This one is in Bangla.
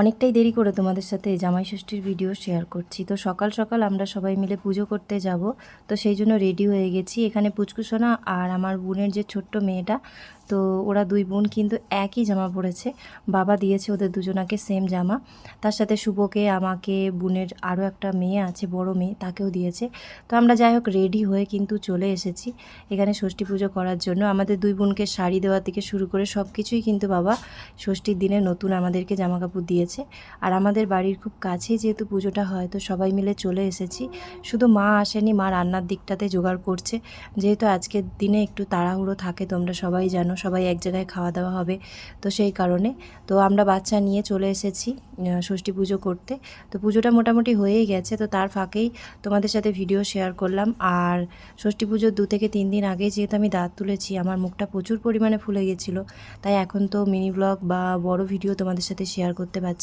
অনেকটাই দেরি করে তোমাদের সাথে জামাই ষষ্ঠীর ভিডিও শেয়ার করছি। তো সকাল সকাল আমরা সবাই মিলে পুজো করতে যাব। তো সেই জন্য রেডি হয়ে গেছি। এখানে পুচকুসোনা আর আমার বোনের যে ছোট্ট মেয়েটা, তো ওরা দুই বোন কিন্তু একই জামা পরেছে। বাবা দিয়েছে ওদের দুজনাকে সেম জামা। তার সাথে শুভকে, আমাকে, বোনের আরও একটা মেয়ে আছে, বড় মেয়ে, তাকেও দিয়েছে। তো আমরা যাই হোক রেডি হয়ে কিন্তু চলে এসেছি এখানে ষষ্ঠী পুজো করার জন্য। আমাদের দুই বোনকে শাড়ি দেওয়া থেকে শুরু করে সব কিছুই কিন্তু বাবা ষষ্ঠীর দিনে নতুন আমাদেরকে জামা কাপড় দিয়েছে আর আমাদের বাড়ির খুব কাছেই যেহেতু পুজোটা হয়, তো সবাই মিলে চলে এসেছি। শুধু মা আসেনি, মা রান্নার দিকটাতে জোগাড় করছে। যেহেতু আজকের দিনে একটু তাড়াহুড়ো থাকে, তোমরা সবাই জানো, সবাই এক জায়গায় খাওয়া দাওয়া হবে, তো সেই কারণে। তো আমরা বাচ্চা নিয়ে চলে এসেছি ষষ্ঠী পুজো করতে। তো পুজোটা মোটামুটি হয়েই গেছে, তো তার ফাঁকেই তোমাদের সাথে ভিডিও শেয়ার করলাম। আর ষষ্ঠী পুজোর দু থেকে তিন দিন আগে যেহেতু আমি দাঁত তুলেছি, আমার মুখটা প্রচুর পরিমাণে ফুলে গেছিল, তাই এখন তো মিনি ব্লগ বা বড় ভিডিও তোমাদের সাথে শেয়ার করতে পারছি